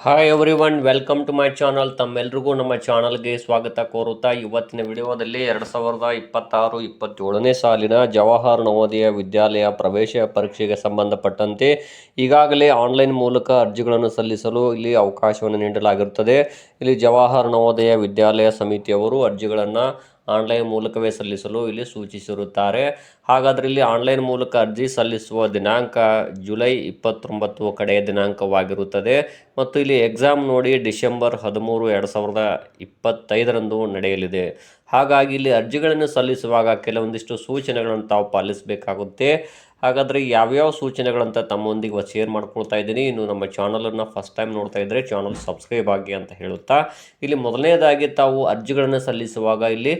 Hi everyone welcome to my channel ತಮ್ಮೆಲ್ರಿಗೂ ನಮ್ಮ ಚಾನಲ್ಗೆ ಸ್ವಾಗತ ಕೋರುತ್ತಾ ಇವತ್ತಿನ ವಿಡಿಯೋದಲ್ಲಿ ಎರಡು ಸಾವಿರದ ಇಪ್ಪತ್ತಾರು, ಇಪ್ಪತ್ತೇಳನೇ ಸಾಲಿನ ಜವಾಹರ್ ನವೋದಯ ವಿದ್ಯಾಲಯ ಪ್ರವೇಶ ಪರೀಕ್ಷೆಗೆ ಸಂಬಂಧಪಟ್ಟಂತೆ ಈಗಾಗಲೇ ಆನ್ಲೈನ್ ಮೂಲಕ ಅರ್ಜಿಗಳನ್ನು ಸಲ್ಲಿಸಲು ಇಲ್ಲಿ ಅವಕಾಶವನ್ನು ನೀಡಲಾಗಿರುತ್ತದೆ. ಇಲ್ಲಿ ಜವಾಹರ್ ನವೋದಯ ವಿದ್ಯಾಲಯ ಸಮಿತಿಯವರು ಅರ್ಜಿಗಳನ್ನು ಆನ್ಲೈನ್ ಮೂಲಕವೇ ಸಲ್ಲಿಸಲು ಇಲ್ಲಿ ಸೂಚಿಸಿರುತ್ತಾರೆ. ಹಾಗಾದರೆ ಇಲ್ಲಿ ಆನ್ಲೈನ್ ಮೂಲಕ ಅರ್ಜಿ ಸಲ್ಲಿಸುವ ದಿನಾಂಕ ಜುಲೈ ಇಪ್ಪತ್ತೊಂಬತ್ತು ಕಡೆಯ ದಿನಾಂಕವಾಗಿರುತ್ತದೆ. ಮತ್ತು ಇಲ್ಲಿ ಎಕ್ಸಾಮ್ ನೋಡಿ ಡಿಸೆಂಬರ್ ಹದಿಮೂರು ಎರಡು ಸಾವಿರದ ಇಪ್ಪತ್ತೈದರಂದು ನಡೆಯಲಿದೆ. ಹಾಗಾಗಿ ಇಲ್ಲಿ ಅರ್ಜಿಗಳನ್ನು ಸಲ್ಲಿಸುವಾಗ ಕೆಲವೊಂದಿಷ್ಟು ಸೂಚನೆಗಳನ್ನು ತಾವು ಪಾಲಿಸಬೇಕಾಗುತ್ತೆ. ಹಾಗಾದರೆ ಯಾವ್ಯಾವ ಸೂಚನೆಗಳಂತ ತಮ್ಮೊಂದಿಗೆ ಶೇರ್ ಮಾಡ್ಕೊಳ್ತಾ ಇದ್ದೀನಿ. ಇನ್ನು ನಮ್ಮ ಚಾನಲನ್ನು ಫಸ್ಟ್ ಟೈಮ್ ನೋಡ್ತಾ ಇದ್ದರೆ ಚಾನಲ್ ಸಬ್ಸ್ಕ್ರೈಬ್ ಆಗಿ ಅಂತ ಹೇಳುತ್ತಾ. ಇಲ್ಲಿ ಮೊದಲನೇದಾಗಿ ತಾವು ಅರ್ಜಿಗಳನ್ನು ಸಲ್ಲಿಸುವಾಗ ಇಲ್ಲಿ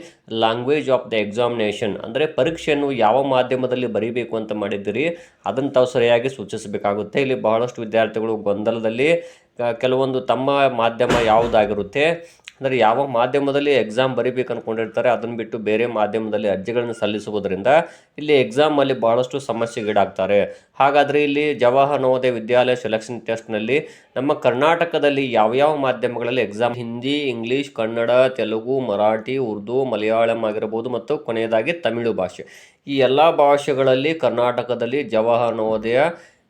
ಲ್ಯಾಂಗ್ವೇಜ್ ಆಫ್ ದ ಎಕ್ಸಾಮಿನೇಷನ್ ಅಂದರೆ ಪರೀಕ್ಷೆಯನ್ನು ಯಾವ ಮಾಧ್ಯಮದಲ್ಲಿ ಬರೀಬೇಕು ಅಂತ ಮಾಡಿದ್ದೀರಿ. ಅದನ್ನು ತಾವು ಸರಿಯಾಗಿ ಸೂಚಿಸಬೇಕಾಗುತ್ತೆ. ಇಲ್ಲಿ ಬಹಳಷ್ಟು ವಿದ್ಯಾರ್ಥಿಗಳು ಗೊಂದಲದಲ್ಲಿ ಕೆಲವೊಂದು ತಮ್ಮ ಮಾಧ್ಯಮ ಯಾವುದಾಗಿರುತ್ತೆ. ಅಂದರೆ ಯಾವ ಮಾಧ್ಯಮದಲ್ಲಿ ಎಕ್ಸಾಮ್ ಬರಿಬೇಕು ಅಂದ್ಕೊಂಡಿರ್ತಾರೆ ಅದನ್ನು ಬಿಟ್ಟು ಬೇರೆ ಮಾಧ್ಯಮದಲ್ಲಿ ಅರ್ಜಿಗಳನ್ನು ಸಲ್ಲಿಸುವುದರಿಂದ ಇಲ್ಲಿ ಎಕ್ಸಾಮಲ್ಲಿ ಬಹಳಷ್ಟು ಸಮಸ್ಯೆಗೀಡಾಗ್ತಾರೆ ಹಾಗಾದರೆ ಇಲ್ಲಿ ಜವಾಹರ್ ನವೋದಯ ವಿದ್ಯಾಲಯ ಸೆಲೆಕ್ಷನ್ ಟೆಸ್ಟ್ನಲ್ಲಿ ನಮ್ಮ ಕರ್ನಾಟಕದಲ್ಲಿ ಯಾವ್ಯಾವ ಮಾಧ್ಯಮಗಳಲ್ಲಿ ಎಕ್ಸಾಮ್ ಹಿಂದಿ, ಇಂಗ್ಲೀಷ್, ಕನ್ನಡ, ತೆಲುಗು, ಮರಾಠಿ, ಉರ್ದು, ಮಲಯಾಳಂ ಆಗಿರ್ಬೋದು ಮತ್ತು ಕೊನೆಯದಾಗಿ ತಮಿಳು ಭಾಷೆ. ಈ ಎಲ್ಲ ಭಾಷೆಗಳಲ್ಲಿ ಕರ್ನಾಟಕದಲ್ಲಿ ಜವಾಹರ್ ನವೋದಯ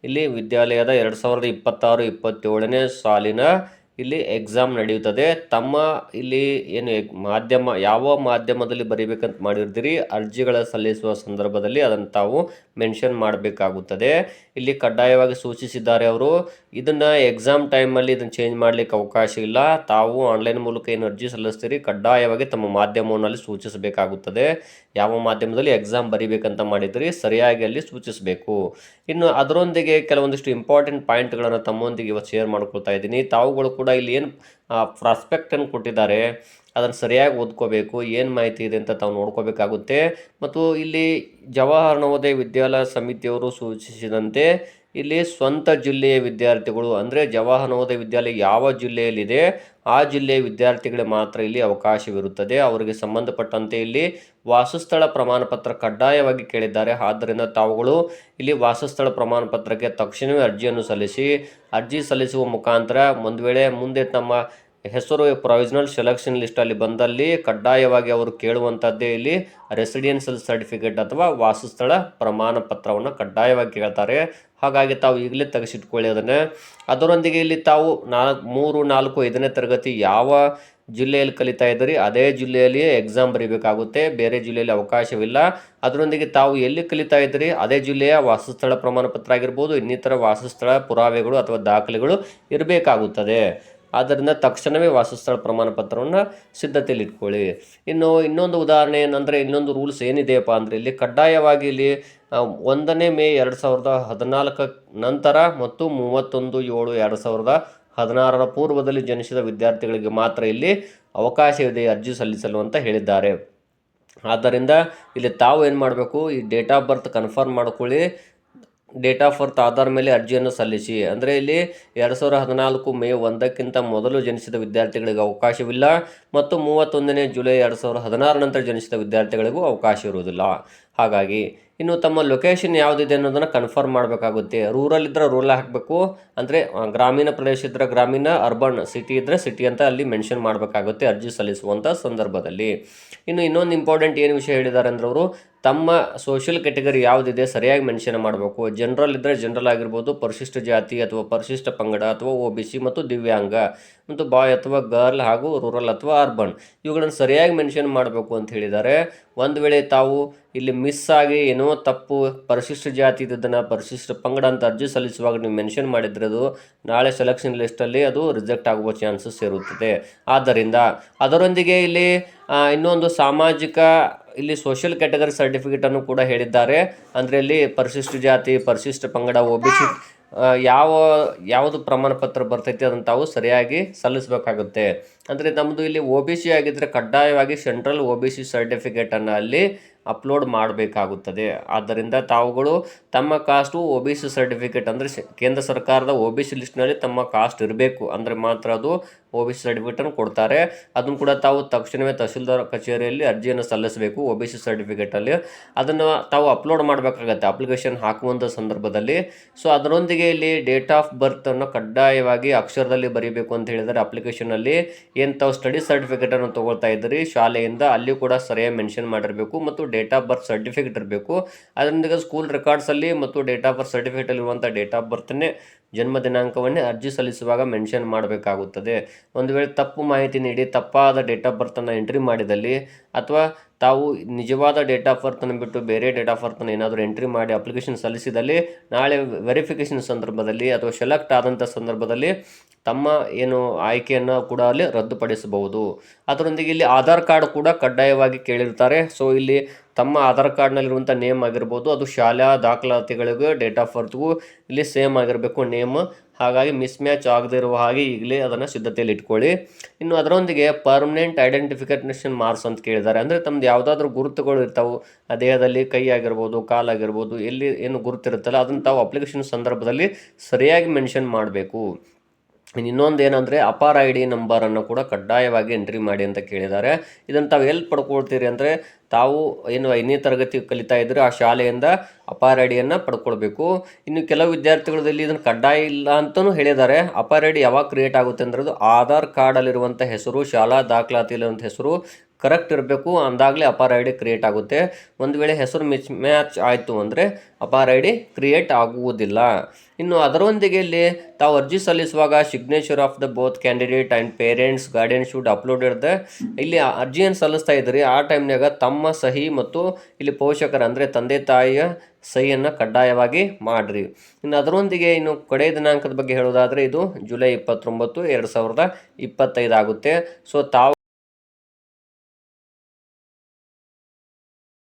ಇಲ್ಲಿ ವಿದ್ಯಾಲಯದ ಎರಡು ಸಾವಿರದ ಇಪ್ಪತ್ತಾರು, ಇಪ್ಪತ್ತೇಳನೇ ಸಾಲಿನ ಇಲ್ಲಿ ಎಕ್ಸಾಮ್ ನಡೆಯುತ್ತದೆ ತಮ್ಮ ಇಲ್ಲಿ ಏನು ಮಾಧ್ಯಮ, ಯಾವ ಮಾಧ್ಯಮದಲ್ಲಿ ಬರೀಬೇಕಂತ ಮಾಡಿರ್ತೀರಿ, ಅರ್ಜಿಗಳ ಸಲ್ಲಿಸುವ ಸಂದರ್ಭದಲ್ಲಿ ಅದನ್ನು ತಾವು ಮೆನ್ಷನ್ ಮಾಡಬೇಕಾಗುತ್ತದೆ. ಇಲ್ಲಿ ಕಡ್ಡಾಯವಾಗಿ ಸೂಚಿಸಿದ್ದಾರೆ ಅವರು, ಇದನ್ನು ಎಕ್ಸಾಮ್ ಟೈಮಲ್ಲಿ ಇದನ್ನು ಚೇಂಜ್ ಮಾಡಲಿಕ್ಕೆ ಅವಕಾಶ ಇಲ್ಲ. ತಾವು ಆನ್ಲೈನ್ ಮೂಲಕ ಏನು ಅರ್ಜಿ ಸಲ್ಲಿಸ್ತೀರಿ, ಕಡ್ಡಾಯವಾಗಿ ತಮ್ಮ ಮಾಧ್ಯಮವನ್ನು ಅಲ್ಲಿ ಸೂಚಿಸಬೇಕಾಗುತ್ತದೆ. ಯಾವ ಮಾಧ್ಯಮದಲ್ಲಿ ಎಕ್ಸಾಮ್ ಬರಿಬೇಕಂತ ಮಾಡಿದ್ರಿ ಸರಿಯಾಗಿ ಅಲ್ಲಿ ಸೂಚಿಸಬೇಕು. ಇನ್ನು ಅದರೊಂದಿಗೆ ಕೆಲವೊಂದಿಷ್ಟು ಇಂಪಾರ್ಟೆಂಟ್ ಪಾಯಿಂಟ್ಗಳನ್ನು ತಮ್ಮೊಂದಿಗೆ ಇವತ್ತು ಶೇರ್ ಮಾಡ್ಕೊಳ್ತಾ ಇದ್ದೀನಿ. ತಾವುಗಳು ಕೂಡ ಇಲ್ಲಿ ಏನು ಪ್ರಾಸ್ಪೆಕ್ಟನ್ನು ಕೊಟ್ಟಿದ್ದಾರೆ. ಅದನ್ನು ಸರಿಯಾಗಿ ಓದ್ಕೋಬೇಕು, ಏನು ಮಾಹಿತಿ ಇದೆ ಅಂತ ತಾವು ನೋಡ್ಕೋಬೇಕಾಗುತ್ತೆ. ಮತ್ತು ಇಲ್ಲಿ ಜವಾಹರ್ ನವೋದಯ ವಿದ್ಯಾಲಯ ಸಮಿತಿಯವರು ಸೂಚಿಸಿದಂತೆ ಇಲ್ಲಿ ಸ್ವಂತ ಜಿಲ್ಲೆಯ ವಿದ್ಯಾರ್ಥಿಗಳು, ಅಂದರೆ ನವೋದಯ ವಿದ್ಯಾಲಯ ಯಾವ ಜಿಲ್ಲೆಯಲ್ಲಿದೆ, ಆ ಜಿಲ್ಲೆಯ ವಿದ್ಯಾರ್ಥಿಗಳಿಗೆ ಮಾತ್ರ ಇಲ್ಲಿ ಅವಕಾಶವಿರುತ್ತದೆ. ಅವರಿಗೆ ಸಂಬಂಧಪಟ್ಟಂತೆ ಇಲ್ಲಿ ವಾಸಸ್ಥಳ ಪ್ರಮಾಣ ಪತ್ರ ಕಡ್ಡಾಯವಾಗಿ ಕೇಳಿದ್ದಾರೆ. ಆದ್ದರಿಂದ ತಾವುಗಳು ಇಲ್ಲಿ ವಾಸಸ್ಥಳ ಪ್ರಮಾಣ ಪತ್ರಕ್ಕೆ ತಕ್ಷಣವೇ ಅರ್ಜಿಯನ್ನು ಸಲ್ಲಿಸಿ, ಅರ್ಜಿ ಸಲ್ಲಿಸುವ ಮುಖಾಂತರ ಒಂದು ವೇಳೆ ಮುಂದೆ ತಮ್ಮ ಹೆಸರು ಪ್ರೊವಿಷನಲ್ ಸೆಲೆಕ್ಷನ್ ಲಿಸ್ಟಲ್ಲಿ ಬಂದಲ್ಲಿ ಕಡ್ಡಾಯವಾಗಿ ಅವರು ಕೇಳುವಂಥದ್ದೇ ಇಲ್ಲಿ ರೆಸಿಡೆನ್ಷಿಯಲ್ ಸರ್ಟಿಫಿಕೇಟ್ ಅಥವಾ ವಾಸಸ್ಥಳ ಪ್ರಮಾಣ ಪತ್ರವನ್ನು ಕಡ್ಡಾಯವಾಗಿ ಕೇಳ್ತಾರೆ. ಹಾಗಾಗಿ ತಾವು ಈಗಲೇ ತೆಗೆಸಿಟ್ಕೊಳ್ಳಿ ಅದನ್ನು. ಅದರೊಂದಿಗೆ ಇಲ್ಲಿ ತಾವು ನಾಲ್ಕು, ಮೂರು, ನಾಲ್ಕು, ಐದನೇ ತರಗತಿ ಯಾವ ಜಿಲ್ಲೆಯಲ್ಲಿ ಕಲಿತಾ ಇದ್ದೀರಿ? ಅದೇ ಜಿಲ್ಲೆಯಲ್ಲಿಯೇ ಎಕ್ಸಾಮ್ ಬರೀಬೇಕಾಗುತ್ತೆ. ಬೇರೆ ಜಿಲ್ಲೆಯಲ್ಲಿ ಅವಕಾಶವಿಲ್ಲ. ಅದರೊಂದಿಗೆ ತಾವು ಎಲ್ಲಿ ಕಲಿತಾ ಇದ್ದೀರಿ? ಅದೇ ಜಿಲ್ಲೆಯ ವಾಸಸ್ಥಳ ಪ್ರಮಾಣ ಪತ್ರ ಆಗಿರ್ಬೋದು, ಇನ್ನಿತರ ವಾಸಸ್ಥಳ ಪುರಾವೆಗಳು ಅಥವಾ ದಾಖಲೆಗಳು ಇರಬೇಕಾಗುತ್ತದೆ. ಆದ್ದರಿಂದ ತಕ್ಷಣವೇ ವಾಸಸ್ಥಳ ಪ್ರಮಾಣ ಪತ್ರವನ್ನು ಸಿದ್ಧತೆಯಲ್ಲಿ ಇಟ್ಕೊಳ್ಳಿ. ಇನ್ನು ಇನ್ನೊಂದು ಉದಾಹರಣೆ ಏನಂದರೆ ಇನ್ನೊಂದು ರೂಲ್ಸ್ ಏನಿದೆಯಪ್ಪ ಅಂದರೆ ಇಲ್ಲಿ ಕಡ್ಡಾಯವಾಗಿ ಇಲ್ಲಿ ಒಂದನೇ ಮೇ ಎರಡು ಸಾವಿರದ ಹದಿನಾಲ್ಕ ನಂತರ ಮತ್ತು ಮೂವತ್ತೊಂದು ಏಳು ಎರಡು ಸಾವಿರದ ಹದಿನಾರರ ಪೂರ್ವದಲ್ಲಿ ಜನಿಸಿದ ವಿದ್ಯಾರ್ಥಿಗಳಿಗೆ ಮಾತ್ರ ಇಲ್ಲಿ ಅವಕಾಶವಿದೆ ಅರ್ಜಿ ಸಲ್ಲಿಸಲು ಅಂತ ಹೇಳಿದ್ದಾರೆ. ಆದ್ದರಿಂದ ಇಲ್ಲಿ ತಾವು ಏನು ಮಾಡಬೇಕು? ಈ ಡೇಟ್ ಆಫ್ ಬರ್ತ್ ಕನ್ಫರ್ಮ್ ಮಾಡ್ಕೊಳ್ಳಿ. ಡೇಟ್ ಆಫ್ ಬರ್ತ್ ಆಧಾರ ಮೇಲೆ ಅರ್ಜಿಯನ್ನು ಸಲ್ಲಿಸಿ. ಅಂದರೆ ಇಲ್ಲಿ ಎರಡು ಸಾವಿರ ಹದಿನಾಲ್ಕು ಮೇ ಒಂದಕ್ಕಿಂತ ಮೊದಲು ಜನಿಸಿದ ವಿದ್ಯಾರ್ಥಿಗಳಿಗೆ ಅವಕಾಶವಿಲ್ಲ. ಮತ್ತು ಮೂವತ್ತೊಂದನೇ ಜುಲೈ ಎರಡು ಸಾವಿರದ ಹದಿನಾರು ನಂತರ ಜನಿಸಿದ ವಿದ್ಯಾರ್ಥಿಗಳಿಗೂ ಅವಕಾಶ ಇರುವುದಿಲ್ಲ. ಹಾಗಾಗಿ ಇನ್ನು ತಮ್ಮ ಲೊಕೇಶನ್ ಯಾವುದಿದೆ ಅನ್ನೋದನ್ನು ಕನ್ಫರ್ಮ್ ಮಾಡಬೇಕಾಗುತ್ತೆ. ರೂರಲ್ ಇದ್ದರೆ ರೂರಲ್ ಹಾಕಬೇಕು, ಅಂದರೆ ಗ್ರಾಮೀಣ ಪ್ರದೇಶ ಇದ್ದರೆ ಗ್ರಾಮೀಣ ಅರ್ಬನ್ ಸಿಟಿ ಇದ್ದರೆ ಸಿಟಿ ಅಂತ ಅಲ್ಲಿ ಮೆನ್ಷನ್ ಮಾಡಬೇಕಾಗುತ್ತೆ ಅರ್ಜಿ ಸಲ್ಲಿಸುವಂಥ ಸಂದರ್ಭದಲ್ಲಿ. ಇನ್ನು ಇನ್ನೊಂದು ಇಂಪಾರ್ಟೆಂಟ್ ಏನು ವಿಷಯ ಹೇಳಿದ್ದಾರೆ ಅಂದ್ರೆ ಅವರು, ತಮ್ಮ ಸೋಷಿಯಲ್ ಕೆಟಗರಿ ಯಾವುದಿದೆ ಸರಿಯಾಗಿ ಮೆನ್ಷನ್ ಮಾಡಬೇಕು. ಜನರಲ್ ಇದ್ದರೆ ಜನರಲ್ ಆಗಿರ್ಬೋದು, ಪರಿಶಿಷ್ಟ ಜಾತಿ ಅಥವಾ ಪರಿಶಿಷ್ಟ ಪಂಗಡ ಅಥವಾ ಒ ಬಿ ಸಿ ಮತ್ತು ದಿವ್ಯಾಂಗ. ಮತ್ತು ಬಾಯ್ ಅಥವಾ ಗರ್ಲ್ ಹಾಗೂ ರೂರಲ್ ಅಥವಾ ಅರ್ಬನ್. ಇವುಗಳನ್ನು ಸರಿಯಾಗಿ ಮೆನ್ಷನ್ ಮಾಡಬೇಕು ಅಂತ ಹೇಳಿದ್ದಾರೆ. ಒಂದು ವೇಳೆ ತಾವು ಇಲ್ಲಿ ಮಿಸ್ ಆಗಿ ಏನೋ ತಪ್ಪು ಪರಿಶಿಷ್ಟ ಜಾತಿ ಇದ್ದದನ್ನು ಪರಿಶಿಷ್ಟ ಪಂಗಡ ಅಂತ ಅರ್ಜಿ ಸಲ್ಲಿಸುವಾಗ ನೀವು ಮೆನ್ಷನ್ ಮಾಡಿದರೆ ಅದು ನಾಳೆ ಸೆಲೆಕ್ಷನ್ ಲಿಸ್ಟಲ್ಲಿ ಅದು ರಿಜೆಕ್ಟ್ ಆಗುವ ಚಾನ್ಸಸ್ ಇರುತ್ತದೆ. ಆದ್ದರಿಂದ ಅದರೊಂದಿಗೆ ಇಲ್ಲಿ ಇನ್ನೊಂದು ಸಾಮಾಜಿಕ ಇಲ್ಲಿ ಸೋಷಿಯಲ್ ಕ್ಯಾಟಗರಿ ಸರ್ಟಿಫಿಕೇಟನ್ನು ಕೂಡ ಹೇಳಿದ್ದಾರೆ. ಅಂದರೆ ಇಲ್ಲಿ ಪರಿಶಿಷ್ಟ ಜಾತಿ, ಪರಿಶಿಷ್ಟ ಪಂಗಡ ಒ ಬಿ ಸಿ ಯಾವ, ಯಾವುದು ಪ್ರಮಾಣ ಪತ್ರ ಬರ್ತೈತಿ ಅದನ್ನು ತಾವು ಸರಿಯಾಗಿ ಸಲ್ಲಿಸಬೇಕಾಗುತ್ತೆ. ಅಂದರೆ ನಮ್ಮದು ಇಲ್ಲಿ ಒ ಬಿ ಸಿ ಆಗಿದ್ದರೆ ಕಡ್ಡಾಯವಾಗಿ ಸೆಂಟ್ರಲ್ ಒ ಬಿ ಸಿ ಸರ್ಟಿಫಿಕೇಟನ್ನು ಅಲ್ಲಿ ಅಪ್ಲೋಡ್ ಮಾಡಬೇಕಾಗುತ್ತದೆ. ಆದ್ದರಿಂದ ತಾವುಗಳು ತಮ್ಮ caste O B C certificate ಅಂದರೆ ಕೇಂದ್ರ ಸರ್ಕಾರದ ಒ ಬಿ ಸಿ ಲಿಸ್ಟ್ನಲ್ಲಿ ತಮ್ಮ ಕಾಸ್ಟ್ ಇರಬೇಕು. ಅಂದರೆ ಮಾತ್ರ ಅದು ಒ ಬಿ ಸಿ ಸರ್ಟಿಫಿಕೇಟನ್ನು ಕೊಡ್ತಾರೆ. ಅದನ್ನು ಕೂಡ ತಾವು ತಕ್ಷಣವೇ ತಹಶೀಲ್ದಾರ್ ಕಚೇರಿಯಲ್ಲಿ ಅರ್ಜಿಯನ್ನು ಸಲ್ಲಿಸಬೇಕು ಒ ಬಿ ಸಿ ಸರ್ಟಿಫಿಕೇಟಲ್ಲಿ ಅದನ್ನು ತಾವು ಅಪ್ಲೋಡ್ ಮಾಡಬೇಕಾಗತ್ತೆ, ಅಪ್ಲಿಕೇಶನ್ ಹಾಕುವಂಥ ಸಂದರ್ಭದಲ್ಲಿ. ಸೊ, ಅದರೊಂದಿಗೆ ಇಲ್ಲಿ ಡೇಟ್ ಆಫ್ ಬರ್ತನ್ನು ಕಡ್ಡಾಯವಾಗಿ ಅಕ್ಷರದಲ್ಲಿ ಬರೀಬೇಕು ಅಂತ ಹೇಳಿದರೆ ಅಪ್ಲಿಕೇಶನಲ್ಲಿ ಏನು ತಾವು ಸ್ಟಡಿ ಸರ್ಟಿಫಿಕೇಟನ್ನು ತೊಗೊಳ್ತಾ ಇದ್ದೀರಿ. ಶಾಲೆಯಿಂದ ಅಲ್ಲಿ ಕೂಡ ಸರಿಯಾಗಿ ಮೆನ್ಷನ್ ಮಾಡಿರಬೇಕು. ಮತ್ತು ಡೇಟ್ ಆಫ್ ಬರ್ತ್ ಸರ್ಟಿಫಿಕೇಟ್ ಇರಬೇಕು. ಅದರೊಂದಿಗೆ ಸ್ಕೂಲ್ ರೆಕಾರ್ಡ್ಸಲ್ಲಿ ಮತ್ತು ಡೇಟ್ ಆಫ್ ಬರ್ತ್ ಸರ್ಟಿಫಿಕೇಟಲ್ಲಿರುವಂಥ ಡೇಟ್ ಆಫ್ ಬರ್ತನ್ನೇ ಜನ್ಮ ದಿನಾಂಕವನ್ನೇ ಅರ್ಜಿ ಸಲ್ಲಿಸುವಾಗ ಮೆನ್ಷನ್ ಮಾಡಬೇಕಾಗುತ್ತದೆ. ಒಂದು ವೇಳೆ ತಪ್ಪು ಮಾಹಿತಿ ನೀಡಿ ತಪ್ಪಾದ ಡೇಟ್ ಆಫ್ ಬರ್ತನ್ನು ಎಂಟ್ರಿ ಮಾಡಿದಲ್ಲಿ ಅಥವಾ ತಾವು ನಿಜವಾದ ಡೇಟ್ ಆಫ್ ಬರ್ತನ್ನು ಬಿಟ್ಟು ಬೇರೆ ಡೇಟ್ ಆಫ್ ಬರ್ತನ್ನು ಏನಾದರೂ ಎಂಟ್ರಿ ಮಾಡಿ ಅಪ್ಲಿಕೇಶನ್ ಸಲ್ಲಿಸಿದಲ್ಲಿ ನಾಳೆ ವೆರಿಫಿಕೇಷನ್ ಸಂದರ್ಭದಲ್ಲಿ ಅಥವಾ ಸೆಲೆಕ್ಟ್ ಆದಂಥ ಸಂದರ್ಭದಲ್ಲಿ ತಮ್ಮ ಏನು ಆಯ್ಕೆಯನ್ನು ಕೂಡ ಅಲ್ಲಿ ರದ್ದುಪಡಿಸಬಹುದು. ಅದರೊಂದಿಗೆ ಇಲ್ಲಿ ಆಧಾರ್ ಕಾರ್ಡ್ ಕೂಡ ಕಡ್ಡಾಯವಾಗಿ ಕೇಳಿರ್ತಾರೆ. ಸೊ ಇಲ್ಲಿ ತಮ್ಮ ಆಧಾರ್ ಕಾರ್ಡ್ನಲ್ಲಿರುವಂಥ ನೇಮ್ ಆಗಿರ್ಬೋದು, ಅದು ಶಾಲಾ ದಾಖಲಾತಿಗಳಿಗೂ ಡೇಟ್ ಆಫ್ ಬರ್ತ್ಗೂ ಇಲ್ಲಿ ಸೇಮ್ ಆಗಿರಬೇಕು ನೇಮ್. ಹಾಗಾಗಿ ಮಿಸ್ ಮ್ಯಾಚ್ ಆಗದೇ ಹಾಗೆ ಈಗಲೇ ಅದನ್ನು ಸಿದ್ಧತೆಯಲ್ಲಿ ಇಟ್ಕೊಳ್ಳಿ. ಇನ್ನು ಅದರೊಂದಿಗೆ ಪರ್ಮನೆಂಟ್ ಐಡೆಂಟಿಫಿಕೇಷನ್ ಮಾರ್ಕ್ಸ್ ಅಂತ ಕೇಳಿದ್ದಾರೆ. ಅಂದರೆ ತಮ್ಮದು ಯಾವುದಾದ್ರೂ ಗುರುತುಗಳು ಇರ್ತಾವೆ ದೇಹದಲ್ಲಿ ಕೈ ಆಗಿರ್ಬೋದು ಕಾಲಾಗಿರ್ಬೋದು ಎಲ್ಲಿ ಏನು ಗುರುತಿರುತ್ತಲ್ಲ, ಅದನ್ನು ತಾವು ಅಪ್ಲಿಕೇಶನ್ ಸಂದರ್ಭದಲ್ಲಿ ಸರಿಯಾಗಿ ಮೆನ್ಷನ್ ಮಾಡಬೇಕು. ಇನ್ನು ಇನ್ನೊಂದು ಏನಂದರೆ ಅಪಾರ ಐ ಡಿ ನಂಬರನ್ನು ಕೂಡ ಕಡ್ಡಾಯವಾಗಿ ಎಂಟ್ರಿ ಮಾಡಿ ಅಂತ ಕೇಳಿದ್ದಾರೆ. ಇದನ್ನು ತಾವು ಎಲ್ಲಿ ಪಡ್ಕೊಳ್ತೀರಿ ಅಂದರೆ ತಾವು ಏನು ಐದನೇ ತರಗತಿ ಕಲಿತಾ ಇದ್ದರೆ ಆ ಶಾಲೆಯಿಂದ ಅಪಾರ ಐ ಡಿಯನ್ನು ಪಡ್ಕೊಳ್ಬೇಕು. ಇನ್ನು ಕೆಲವು ವಿದ್ಯಾರ್ಥಿಗಳಲ್ಲಿ ಇದನ್ನು ಕಡ್ಡಾಯ ಇಲ್ಲ ಅಂತಲೂ ಹೇಳಿದ್ದಾರೆ. ಅಪಾರ ಐ ಡಿ ಯಾವಾಗ ಕ್ರಿಯೇಟ್ ಆಗುತ್ತೆ ಅಂದರೆ ಅದು ಆಧಾರ್ ಕಾರ್ಡಲ್ಲಿರುವಂಥ ಹೆಸರು, ಶಾಲಾ ದಾಖಲಾತಿಯಲ್ಲಿರುವಂಥ ಹೆಸರು ಕರೆಕ್ಟ್ ಇರಬೇಕು, ಅಂದಾಗಲೇ ಅಪಾರ ಐ ಕ್ರಿಯೇಟ್ ಆಗುತ್ತೆ. ಒಂದು ವೇಳೆ ಹೆಸರು ಮಿಸ್ ಮ್ಯಾಚ್ ಆಯಿತು ಅಂದರೆ ಅಪಾರ ಐ ಕ್ರಿಯೇಟ್ ಆಗುವುದಿಲ್ಲ. ಇನ್ನು ಅದರೊಂದಿಗೆ ಇಲ್ಲಿ ತಾವು ಅರ್ಜಿ ಸಲ್ಲಿಸುವಾಗ signature of the both candidate and parents guardian should upload the ಇಲ್ಲಿ ಅರ್ಜಿಯನ್ನು ಸಲ್ಲಿಸ್ತಾ ಇದ್ದೀರಿ? ಆ ಟೈಮ್ನಾಗ ತಮ್ಮ ಸಹಿ ಮತ್ತು ಇಲ್ಲಿ ಪೋಷಕರ ಅಂದರೆ ತಂದೆ ತಾಯಿಯ ಸಹಿಯನ್ನು ಕಡ್ಡಾಯವಾಗಿ ಮಾಡಿರಿ. ಇನ್ನು ಅದರೊಂದಿಗೆ ಇನ್ನು ಕಡೆ ದಿನಾಂಕದ ಬಗ್ಗೆ ಹೇಳೋದಾದರೆ ಇದು ಜುಲೈ ಇಪ್ಪತ್ತೊಂಬತ್ತು, ಎರಡು ಸಾವಿರದ ಇಪ್ಪತ್ತೈದು ಆಗುತ್ತೆ. ಸೊ ತಾವು